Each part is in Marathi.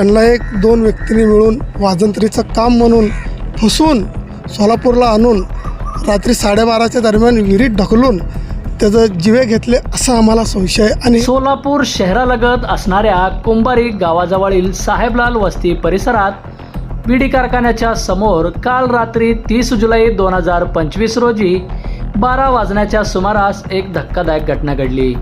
त्यांना एक दोन व्यक्तींनी मिळून वाजंत्रीचं काम म्हणून फसवून सोलापूरला आणून रात्री साडेबाराच्या दरम्यान विहिरीत ढकलून त्याचं जिवे घेतले असा आम्हाला संशय आणि सोलापूर शहरालगत असणाऱ्या कुंभारी गावाजवळील साहेबलाल वस्ती परिसरात विडी कारखान्याच्या समोर काल रात्री तीस जुलै दोन हजार पंचवीस रोजी बारा वाजण्याच्या सुमारास एक धक्कादायक घटना घडली.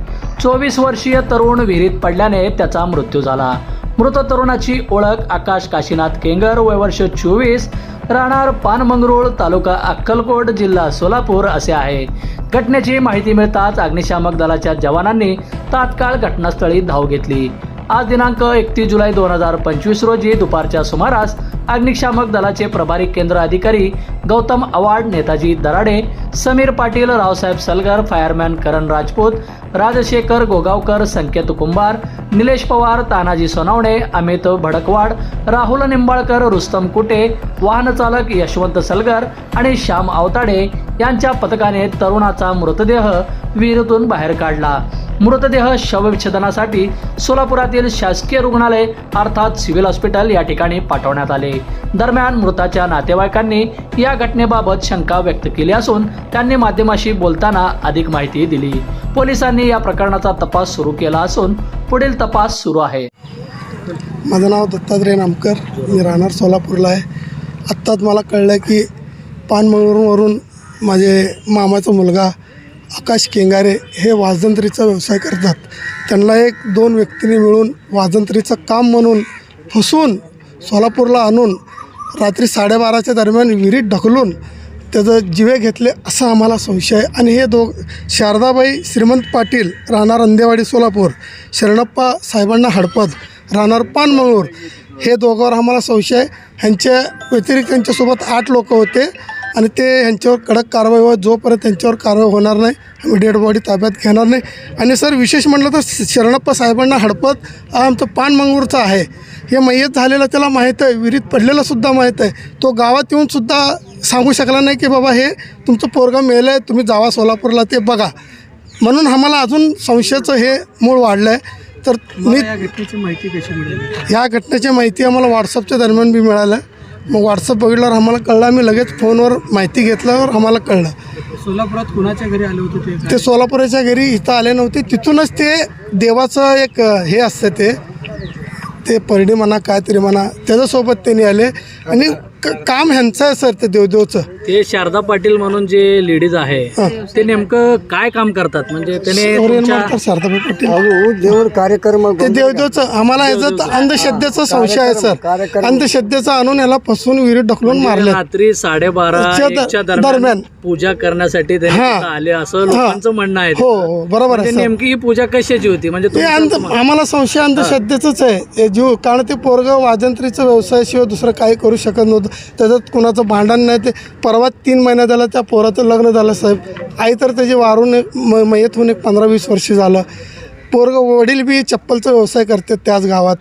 चोवीस वर्षीय तरुण विहिरीत पडल्याने त्याचा मृत्यू झाला. मृत तरुणाची ओळख आकाश काशीनाथ केंगर वय वर्ष चोवीस राहणार पानमंगरूळ तालुका अक्कलकोट जिल्हा सोलापूर असे आहे. घटनेची माहिती मिळताच अग्निशामक दलाच्या जवानांनी तात्काळ घटनास्थळी धाव घेतली. आज दिनांक एकतीस जुलै दोन हजार पंचवीस रोजी दुपारच्या सुमारास अग्निशामक दलाचे प्रभारी केंद्र अधिकारी गौतम आव्हाड नेताजी दराडे समीर पाटील रावसाहेब सलगर फायरमॅन करण राजपूत राजशेखर गोगावकर संकेत कुंभार निलेश पवार तानाजी सोनावणे अमित भडकवाड राहुल निंबाळकर रुस्तम कुटे वाहनचालक यशवंत सलगर आणि श्याम आवताडे यांच्या पथकाने तरुणाचा मृतदेह विहिरीतून बाहेर काढला. मृतदेह शवविच्छेदनासाठी सोलापुरातील शासकीय रुग्णालय अर्थात सिव्हिल हॉस्पिटल या ठिकाणी पाठवण्यात आले. दरम्यान मृताच्या नातेवाईकांनी या घटनेबाबत शंका व्यक्त केली असून त्यांनी माध्यमाशी बोलताना अधिक माहिती दिली. पोलिसांनी या प्रकरणाचा तपास सुरू केला असून पुढील तपास सुरू आहे. माझं नाव दत्तात्रय नामकर. मी राहणार सोलापूरला आहे. आत्ताच मला कळलं की पानमळूरवरून माझे मामाचा मुलगा आकाश केंगारे हे वाजंत्रीचा व्यवसाय करतात. त्यांना एक दोन व्यक्तींनी मिळून वाजंत्रीचं काम म्हणून फसवून सोलापूरला आणून रात्री साडेबाराच्या दरम्यान विहिरीत ढकलून त्याचं जिवे घेतले असा आम्हाला संशय आहे. आणि हे दो शारदाबाई श्रीमंत पाटील राहणार अंदेवाडी सोलापूर शरणप्पा साहेबांना हडपद राहणार पानमंगळूर हे दोघांवर आम्हाला संशय आहे. ह्यांच्या व्यतिरिक्त त्यांच्यासोबत आठ लोक होते आणि ते ह्यांच्यावर कडक कारवाई होत जोपर्यंत त्यांच्यावर कारवाई होणार नाही आम्ही डेड बॉडी ताब्यात घेणार नाही. आणि सर विशेष म्हटलं तर शरणप्पा साहेबांना हडपत हा आमचं पानमंगूरचा आहे. हे मयत झालेलं त्याला माहीत आहे. विहिरीत पडलेलं सुद्धा माहीत आहे. तो गावात येऊनसुद्धा सांगू शकला नाही की बाबा हे तुमचं पोरगं मेलं आहे तुम्ही जावा सोलापूरला ते बघा. म्हणून आम्हाला अजून संशयाचं हे मूळ वाढलं आहे तर मी या घटनेची माहिती कशी मिळाली? ह्या घटनेची माहिती आम्हाला व्हॉट्सअपच्या दरम्यान बी मिळालं. मग व्हॉट्सअप बघितल्यावर आम्हाला कळलं आम्ही लगेच फोनवर माहिती घेतल्यावर आम्हाला कळलं. सोलापुरात कुणाच्या घरी आले होते ते? ते सोलापुराच्या घरी इथं आले नव्हते. तिथूनच ते देवाचं एक हे असतं ते. ते परडी म्हणा काहीतरी म्हणा त्याच्यासोबत त्यांनी आले. आणि क- काम ह्यांचं आहे सर ते देवदेवचं. ते शारदा पाटील म्हणून जे लेडीज आहे ते नेमकं काय काम करतात? म्हणजे त्याने सौर्य तुमच्या- मारकर शारदाबाई पाटील. कार्यक्रम ते देवदेवचं आम्हाला ह्याचं अंधश्रद्धेचा संशय आहे सर. अंधश्रद्धेचा आणून याला फसवून विहिरीत ढकलून मारले रात्री साडेबारा च्या द- एकच्या दरम्यान. दरम्यान. पूजा करण्यासाठी त्यांनी हा. तिथं आले असं लोकांचं म्हणणं आहे. हो हो बरोबर आहे म्हणजे सर. नेमकी ही पूजा कशाची होती? म्हणजे ते अंध आम्हाला संशय अंधश्रद्धेचंच आहे. हे जीव कारण ते पोरगं वाजंत्रीचं व्यवसायाशिवाय दुसरं काही करू शकत नव्हतं. त्याच्यात कुणाचं भांडण नाही ते परवा तीन महिना झालं त्या पोराचं लग्न झालं साहेब. आई तर त्याची वारून एक म मयत होऊन एक पंधरा वीस वर्ष झालं. पोरग वडील बी चप्पलचा व्यवसाय करतात त्याच गावात.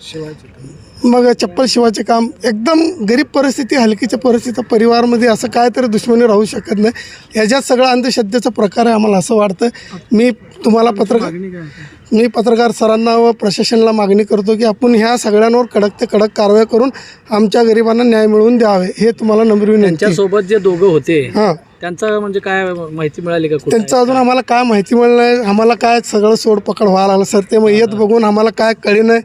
मग चप्पल शिवायचे काम एकदम गरीब परिस्थिती हलकीच्या परिस्थिती परिवारमध्ये असं काय तरी दुश्मनी राहू शकत नाही. ह्याच्यात सगळं अंधश्रद्धेचा प्रकार आहे आम्हाला असं वाटतं. मी तुम्हाला पत्रकार मी पत्रकार सरांना व प्रशासनाला मागणी करतो की आपण ह्या सगळ्यांवर कडक ते कडक कारवाई करून आमच्या गरिबांना न्याय मिळवून द्यावे हे तुम्हाला नम्र विनंती. त्यांच्यासोबत जे दोघं होते हां. त्यांचं म्हणजे काय माहिती मिळाली का? त्यांचं अजून आम्हाला काय माहिती मिळलं नाही आम्हाला काय सगळं सोड पकड व्हायला लागलं? सर ते मग येत बघून आम्हाला काय कळी नाही.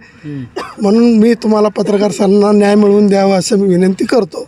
म्हणून मी तुम्हाला पत्रकार सरांना न्याय मिळवून द्यावा असं मी विनंती करतो.